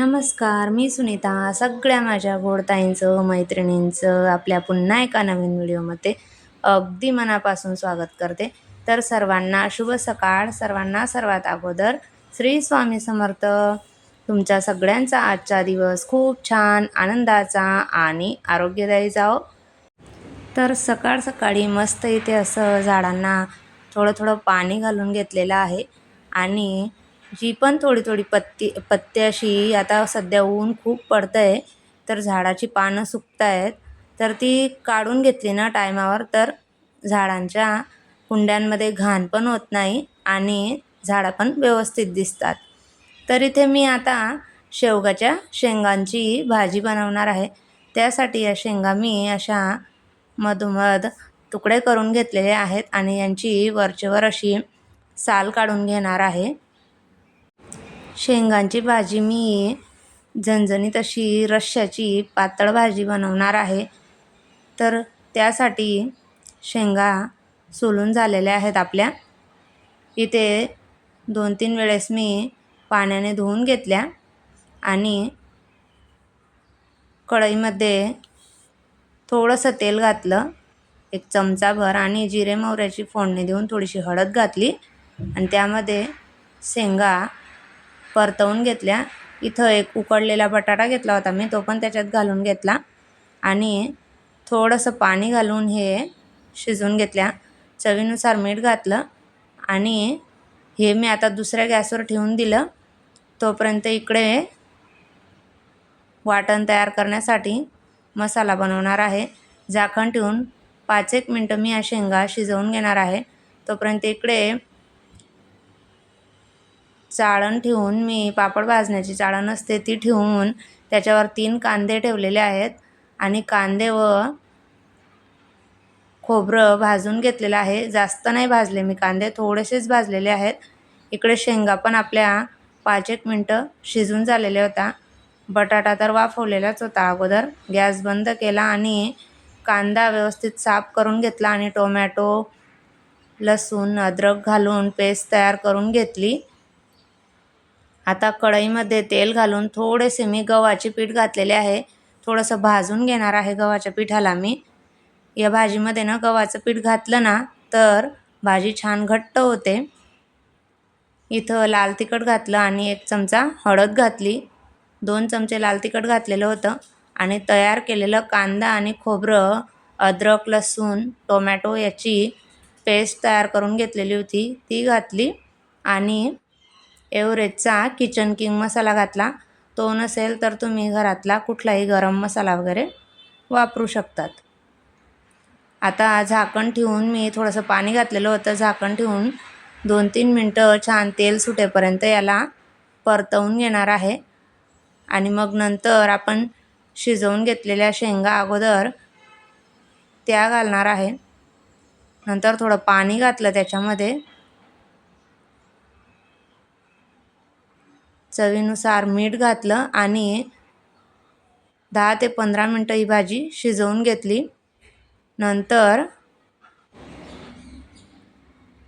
नमस्कार मी सुनीता. सगळ्या माझ्या गोडताईंचं मैत्रिणींचं आपल्या पुन्हा एका नवीन व्हिडिओमध्ये अगदी मनापासून स्वागत करते. तर सर्वांना शुभ सकाळ. सर्वांना सर्वात अगोदर श्री स्वामी समर्थ. तुमच्या सगळ्यांचा आजचा दिवस खूप छान आनंदाचा आणि आरोग्यदायी जाओ तर सकाळ सकाळी मस्त इथे असं झाडांना थोडं थोडं पाणी घालून घेतलेलं आहे आणि जी पण थोडी थोडी पत्ती पत्त्याशी अशी आता सध्या ऊन खूप पडतं आहे तर झाडाची पानं सुकत आहेत तर ती काढून घेतली ना टायमावर तर झाडांच्या कुंड्यांमध्ये घाण पण होत नाही आणि झाडं पण व्यवस्थित दिसतात. तर इथे मी आता शेवगाच्या शेंगांची भाजी बनवणार आहे. त्यासाठी या शेंगा मी अशा मधोमध तुकडे करून घेतलेले आहेत आणि यांची वरचेवर अशी साल काढून घेणार आहे. शेंगांची भाजी मी झणझणीत अशी रश्श्याची पातळ भाजी बनवणार आहे. तर त्यासाठी शेंगा सोलून झालेल्या आहेत आपल्या. इथे दोन तीन वेळेस मी पाण्याने धुवून घेतल्या आणि कढईमध्ये थोडंसं तेल घातलं एक चमचाभर आणि जिरे मोहऱ्याची फोडणी देऊन थोडीशी हळद घातली आणि त्यामध्ये शेंगा परतवून घेतल्या. इथं एक उकडलेला बटाटा घेतला होता मी तो पण त्याच्यात घालून घेतला. आणि थोडंसं पाणी घालून हे शिजवून घेतल्या. चवीनुसार मीठ घातलं. आणि हे मी आता दुसऱ्या गॅसवर ठेवून दिलं. तोपर्यंत इकडे वाटण तयार करण्यासाठी मसाला बनवणार आहे. झाकण ठेवून पाच एक मिनटं मी या शेंगा शिजवून घेणार आहे. तोपर्यंत इकडे चाळण ठेवून मी पापड भाजण्याची चाळण असते ती ठेवून त्याच्यावर तीन कांदे ठेवलेले आहेत आणि कांदे व खोबरं भाजून घेतलेलं आहे. जास्त नाही भाजले मी कांदे थोडेसेच भाजलेले आहेत. इकडे शेंगा पण आपल्या पाच एक मिनटं शिजून झालेले होता बटाटा तर वाफवलेलाच होता अगोदर. गॅस बंद केला आणि कांदा व्यवस्थित साफ करून घेतला आणि टोमॅटो लसूण अद्रक घालून पेस्ट तयार करून घेतली. आता कढईमध्ये तेल घालून थोडेसे मी गव्हाचे पीठ घातलेले आहे. थोडंसं भाजून घेणार आहे गव्हाच्या पिठाला मी. या भाजीमध्ये ना गव्हाचं पीठ घातलं ना तर भाजी छान घट्ट होते. इथं लाल तिखट घातलं आणि एक चमचा हळद घातली. दोन चमचे लाल तिखट घातलेलं होतं आणि तयार केलेलं कांदा आणि खोबरं अद्रक लसूण टोमॅटो याची पेस्ट तयार करून घेतलेली होती. ती घातली आणि एव्हरेजचा किचन किंग मसाला घातला. तो नसेल तर तुम्ही घरातला कुठलाही गरम मसाला वगैरे वापरू शकतात. आता झाकण ठेवून मी थोडंसं पाणी घातलेलं होतं. झाकण ठेवून दोन तीन मिनटं छान तेल सुटेपर्यंत याला परतवून घेणार आहे. आणि मग नंतर आपण शिजवून घेतलेल्या शेंगा अगोदर त्या घालणार आहे. नंतर थोडं पाणी घातलं त्याच्यामध्ये. चवीनुसार मीठ घातलं आणि दहा ते पंधरा मिनटं ही भाजी शिजवून घेतली. नंतर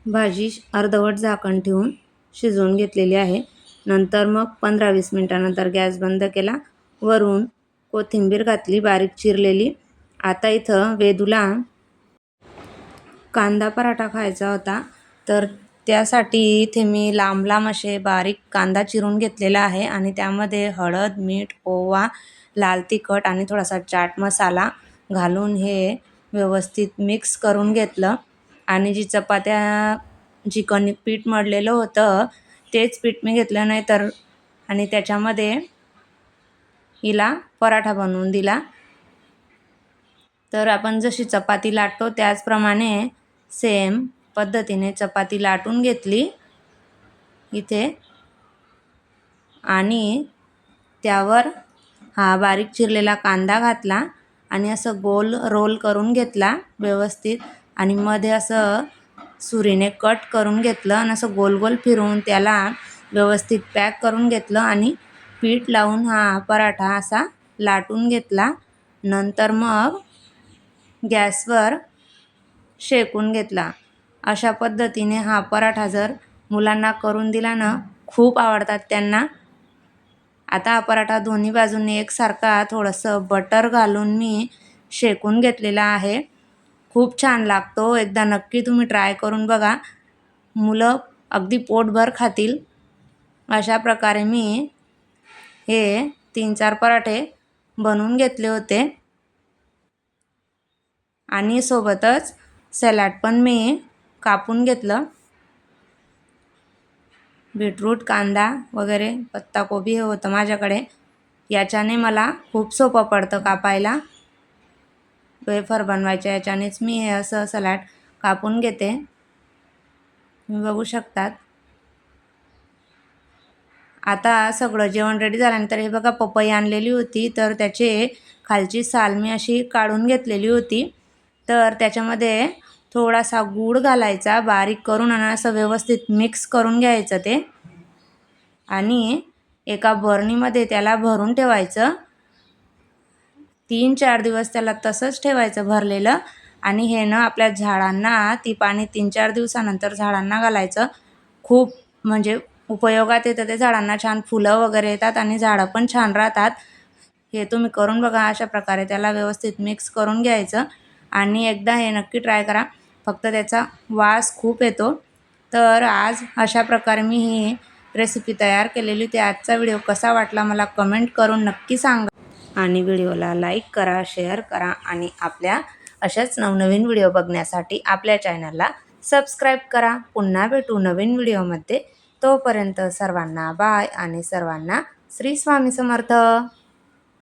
भाजी अर्धवट झाकण ठेवून शिजवून घेतलेली आहे. नंतर मग पंधरा वीस मिनटानंतर गॅस बंद केला. वरून कोथिंबीर घातली बारीक चिरलेली. आता इथं वेदूला कांदा पराठा खायचा होता तर त्यासाठी इथे मी लांब लांब असे बारीक कांदा चिरून घेतलेला आहे आणि त्यामध्ये हळद मीठ ओवा लाल तिखट आणि थोडासा चाट मसाला घालून हे व्यवस्थित मिक्स करून घेतलं. आणि जी चपात्या जी कणिक पीठ मळलेलं होतं तेच पीठ मी घेतलं नाही तर आणि त्याच्यामध्ये हिला पराठा बनवून दिला. तर आपण जशी चपाती लाटतो त्याचप्रमाणे सेम पद्धतीने चपाती लाटून घेतली इथे. आणि त्यावर हा बारीक चिरलेला कांदा घातला आणि असं गोल रोल करून घेतला व्यवस्थित. आणि मध्ये असं सुरीने कट करून घेतलं आणि असं गोल गोल फिरवून त्याला व्यवस्थित पॅक करून घेतलं आणि पीठ लावून हा पराठा असा लाटून घेतला. नंतर मग गॅसवर शेकून घेतला. अशा पद्धतीने हा पराठा जर मुलांना करून दिला ना खूप आवडतात त्यांना. आता हा पराठा दोन्ही बाजूंनी एकसारखा थोडंसं बटर घालून मी शेकून घेतलेला आहे. खूप छान लागतो एकदा नक्की तुम्ही ट्राय करून बघा. मुलं अगदी पोटभर खातील. अशा प्रकारे मी हे तीन चार पराठे बनवून घेतले होते. आणि सोबतच सॅलॅड पण मी कापून घेतलं. बीटरूट कांदा वगैरे पत्ताकोबी हे होतं माझ्याकडे. याच्याने मला खूप सोपं पडतं कापायला. वेफर बनवायच्या याच्यानेच मी हे असं सलाड कापून घेते. तुम्ही बघू शकतात. आता सगळं जेवण रेडी झाल्यानंतर हे बघा पपई आणलेली होती तर त्याचे खालची साल मी अशी काढून घेतलेली होती. तर त्याच्यामध्ये थोडासा गूळ घालायचा बारीक करून आणि असं व्यवस्थित मिक्स करून घ्यायचं ते. आणि एका बरणीमध्ये त्याला भरून ठेवायचं. तीन चार दिवस त्याला तसंच ठेवायचं भरलेलं. आणि हे ना आपल्या झाडांना ती पाणी तीन चार दिवसानंतर झाडांना घालायचं. खूप म्हणजे उपयोगात येतं ते झाडांना. छान फुलं वगैरे येतात आणि झाडं पण छान राहतात. हे तुम्ही करून बघा अशा प्रकारे त्याला व्यवस्थित मिक्स करून घ्यायचं. आणि एकदा हे नक्की ट्राय करा. फक्त त्याचा वास खूप येतो. तर आज अशा प्रकारे मी ही रेसिपी तयार केलेली. होती आजचा व्हिडिओ कसा वाटला मला कमेंट करून नक्की सांगा. आणि व्हिडिओला लाईक करा शेअर करा आणि आपल्या अशाच नवनवीन व्हिडिओ बघण्यासाठी आपल्या चॅनलला सबस्क्राईब करा. पुन्हा भेटू नवीन व्हिडिओमध्ये तोपर्यंत सर्वांना बाय आणि सर्वांना श्री स्वामी समर्थ.